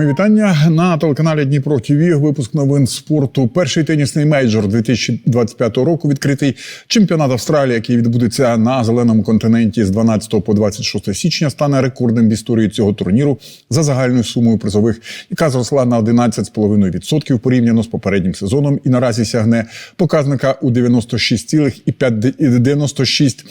Мої вітання на телеканалі Дніпро ТВ. Випуск новин спорту. Перший тенісний мейджор 2025 року відкритий чемпіонат Австралії, який відбудеться на зеленому континенті з 12 по 26 січня, стане рекордним в історії цього турніру за загальною сумою призових, яка зросла на 11,5% порівняно з попереднім сезоном, і наразі сягне показника у 96,96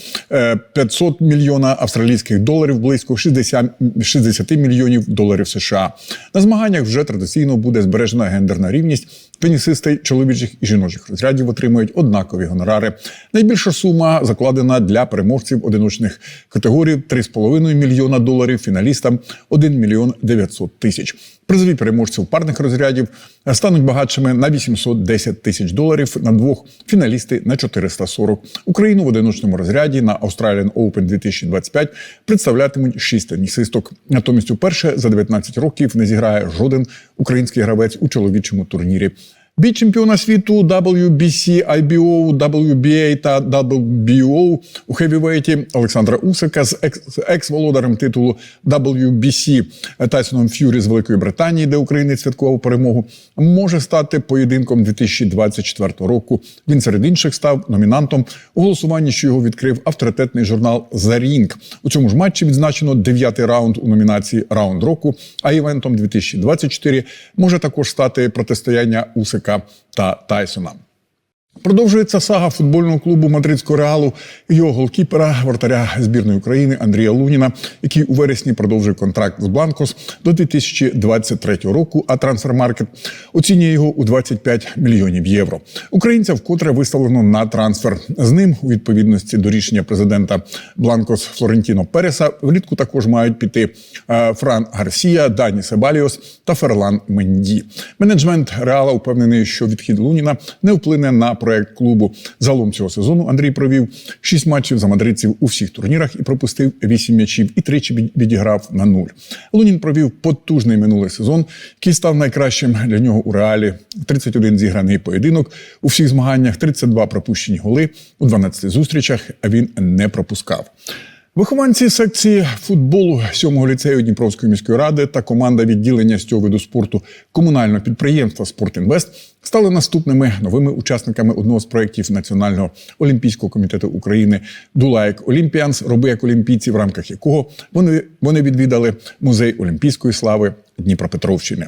500 мільйона австралійських доларів, близько 60, 60 мільйонів доларів США. Змаганнях вже традиційно буде збережена гендерна рівність. Тенісисти чоловічих і жіночих розрядів отримують однакові гонорари. Найбільша сума закладена для переможців одиночних категорій 3,5 мільйона доларів, фіналістам 1 мільйон 900 тисяч. Призові переможців парних розрядів стануть багатшими на 810 тисяч доларів, на двох фіналісти на 440. Україну в одиночному розряді на Australian Open 2025 представлятимуть шість тенісисток. Натомість, уперше за 19 років не зіграє жоден український гравець у чоловічому турнірі. Бій чемпіона світу WBC, IBO, WBA та WBO у хевівейті Олександра Усика з екс- з екс-володарем титулу WBC Тайсоном Ф'юрі з Великої Британії, де українець святкував перемогу, може стати поєдинком 2024 року. Він серед інших став номінантом у голосуванні, що його відкрив авторитетний журнал «The Ring». У цьому ж матчі відзначено дев'ятий раунд у номінації Раунд року. А івентом 2024 може також стати протистояння Усика та Тайсона. Продовжується сага футбольного клубу мадридського реалу і його голкіпера, вратаря збірної України Андрія Луніна, який у вересні продовжив контракт з Бланкос до 2023 року. А трансфермаркет оцінює його у 25 мільйонів євро. Українця вкотре виставлено на трансфер. З ним, у відповідності до рішення президента Бланкос Флорентіно Переса, влітку також мають піти е, Фран Гарсія, Дані Себаліос та Ферлан Менді. Менеджмент реала впевнений, що відхід Луніна не вплине на проект клубу. Загалом цього сезону Андрій провів шість матчів за мадридців у всіх турнірах і пропустив вісім м'ячів і тричі відіграв на нуль. Лунін провів потужний минулий сезон, який став найкращим для нього у реалі. 31 зіграний поєдинок у всіх змаганнях, 32 пропущені голи у 12 зустрічах. Він не пропускав. Вихованці секції футболу 7-го ліцею Дніпровської міської ради та команда відділення з цього виду спорту комунального підприємства «Спортінвест» стали наступними новими учасниками одного з проєктів Національного олімпійського комітету України «Дулаєк Олімпіанс. Роби як олімпійці, в рамках якого вони, вони відвідали музей олімпійської слави Дніпропетровщини.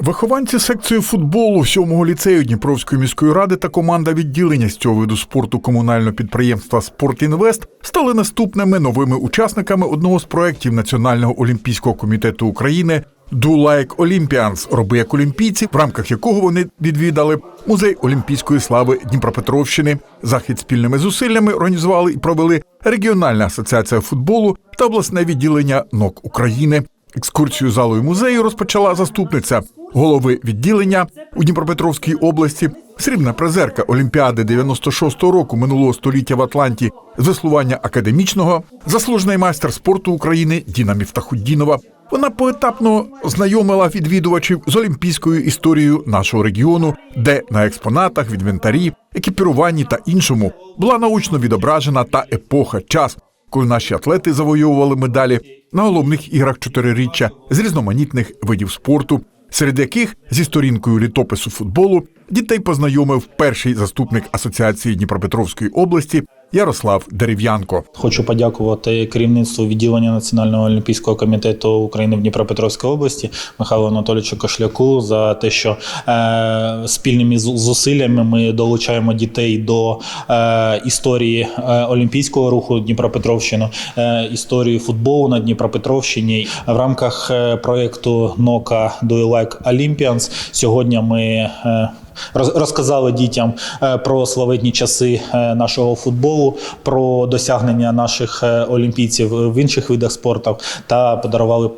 Вихованці секції футболу 7-го ліцею Дніпровської міської ради та команда відділення з цього виду спорту комунального підприємства «Спортінвест» стали наступними новими учасниками одного з проєктів Національного олімпійського комітету України «Do Like Olympians» – роби як олімпійці, в рамках якого вони відвідали музей олімпійської слави Дніпропетровщини. Захід спільними зусиллями організували і провели регіональна асоціація футболу та обласне відділення НОК України. Екскурсію залою музею розпочала заступниця голови відділення у Дніпропетровській області, срібна призерка Олімпіади 96-го року минулого століття в Атланті з веслування академічного, заслужений майстер спорту України Діна Міфтахуддінова. Вона поетапно знайомила відвідувачів з олімпійською історією нашого регіону, де на експонатах, в інвентарі, екіпіруванні та іншому була научно відображена та епоха, час, коли наші атлети завоювали медалі на головних іграх чотириріччя з різноманітних видів спорту, серед яких зі сторінкою літопису футболу дітей познайомив перший заступник Асоціації Дніпропетровської області Ярослав Дерев'янко. Хочу подякувати керівництву відділення Національного олімпійського комітету України в Дніпропетровській області Михайлу Анатолійовичу Кошляку за те, що е, спільними зусиллями ми долучаємо дітей до е, історії е, олімпійського руху Дніпропетровщини, е, історії футболу на Дніпропетровщині. В рамках е, проєкту НОКА Do You Like Olympians сьогодні ми. е, Розказали дітям е, про славетні часи е, нашого футболу, про досягнення наших е, олімпійців в інших видах спорту та подарували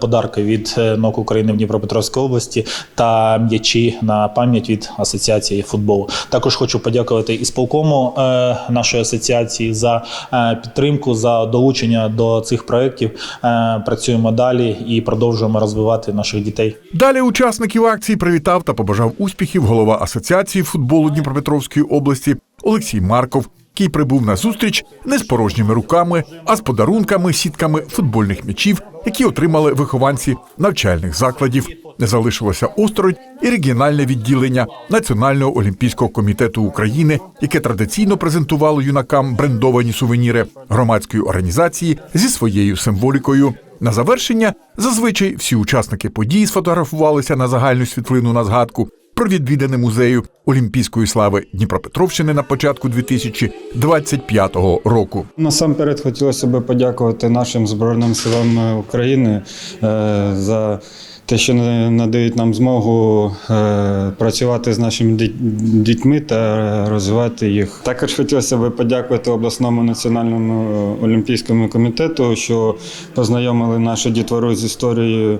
подарки від НОК України в Дніпропетровській області та м'ячі на пам'ять від асоціації футболу. Також хочу подякувати ісполкому е, нашої асоціації за підтримку, за долучення до цих проєктів. Працюємо далі і продовжуємо розвивати наших дітей. Далі учасників акції привітав та побажав успіхів голова Асоціації футболу Дніпропетровської області Олексій Марков, який прибув на зустріч не з порожніми руками, а з подарунками, сітками футбольних м'ячів, які отримали вихованці навчальних закладів. Не залишилося осторонь і регіональне відділення Національного олімпійського комітету України, яке традиційно презентувало юнакам брендовані сувеніри громадської організації зі своєю символікою. На завершення зазвичай всі учасники події сфотографувалися на загальну світлину на згадку про відвідане музею Олімпійської слави Дніпропетровщини на початку 2025 року. Насамперед хотілося б подякувати нашим Збройним силам е, України е, за те, що на- надають нам змогу е, працювати з нашими дітьми та розвивати їх. Також хотілося б подякувати обласному національному е, олімпійському комітету, що познайомили нашу дітвору з історією.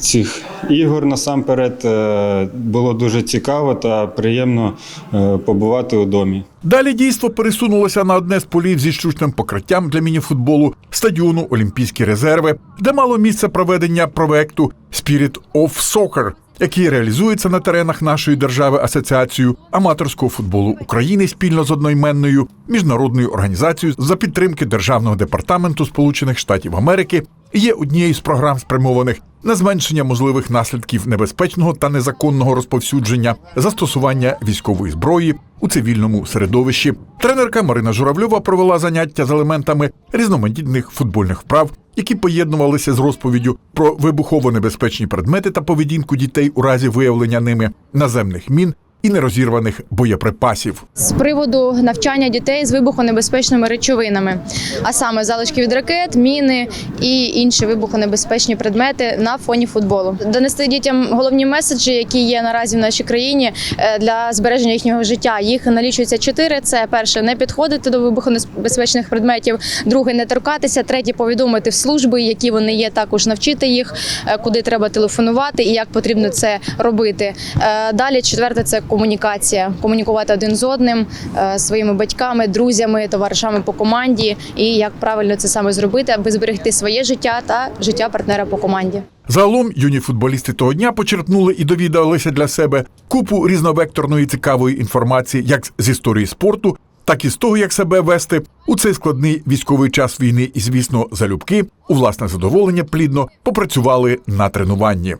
Цих ігор насамперед е, було дуже цікаво та приємно е, побувати у домі. Далі дійство пересунулося на одне з полів зі штучним покриттям для мініфутболу стадіону Олімпійські резерви, де мало місце проведення проекту Spirit of Soccer, який реалізується на теренах нашої держави Асоціацією аматорського футболу України спільно з одноіменною міжнародною організацією за підтримки Державного департаменту Сполучених Штатів Америки. і Є однією з програм спрямованих на зменшення можливих наслідків небезпечного та незаконного розповсюдження застосування військової зброї у цивільному середовищі. Тренерка Марина Журавльова провела заняття з елементами різноманітних футбольних вправ, які поєднувалися з розповіддю про вибухово-небезпечні предмети та поведінку дітей у разі виявлення ними наземних мін і нерозірваних боєприпасів. з приводу навчання дітей з вибухонебезпечними речовинами, а саме залишки від ракет, міни і інші вибухонебезпечні предмети на фоні футболу. Донести дітям головні меседжі, які є наразі в нашій країні е, для збереження їхнього життя. Їх налічується чотири: це перше не підходити до вибухонебезпечних предметів, друге не торкатися, третє повідомити в служби, які вони є, також навчити їх, е, куди треба телефонувати і як потрібно це робити. Е, Далі четверте це комунікація, комунікувати один з одним, е, своїми батьками, друзями, товаришами по команді, і як правильно це саме зробити, аби зберегти своє життя та життя партнера по команді. Загалом юні футболісти того дня почерпнули і довідалися для себе купу різновекторної цікавої інформації як з історії спорту, так і з того, як себе вести у цей складний військовий час війни, і звісно, залюбки у власне задоволення плідно попрацювали на тренуванні.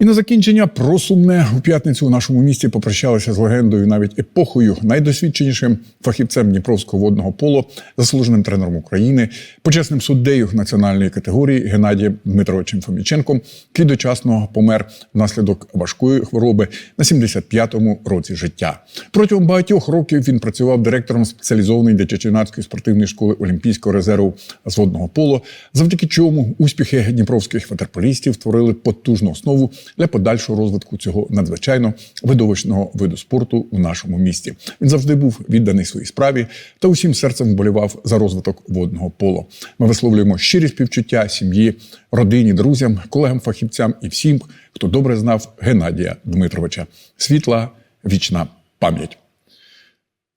І на закінчення про сумне у п'ятницю у нашому місті попрощалися з легендою, навіть епохою, найдосвідченішим фахівцем Дніпровського водного поло, заслуженим тренером України, почесним суддею національної категорії Геннадієм Дмитровичем Фоміченком, який дочасно помер внаслідок важкої хвороби на 75-му році життя. Протягом багатьох років він працював директором спеціалізованої дитячо-юнацької спортивної школи Олімпійського резерву з водного поло, завдяки чому успіхи дніпровських ватерполістів створили потужну основу для подальшого розвитку цього надзвичайно видовищного виду спорту у нашому місті. Він завжди був відданий своїй справі та усім серцем вболівав за розвиток водного поло. Ми висловлюємо щирі співчуття сім'ї, родині, друзям, колегам-фахівцям і всім, хто добре знав Геннадія Дмитровича. Світла вічна пам'ять.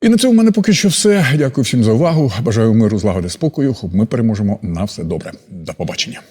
І на цьому в мене поки що все. Дякую всім за увагу. Бажаю миру, злагоди, спокою. Ми переможемо на все добре. До побачення.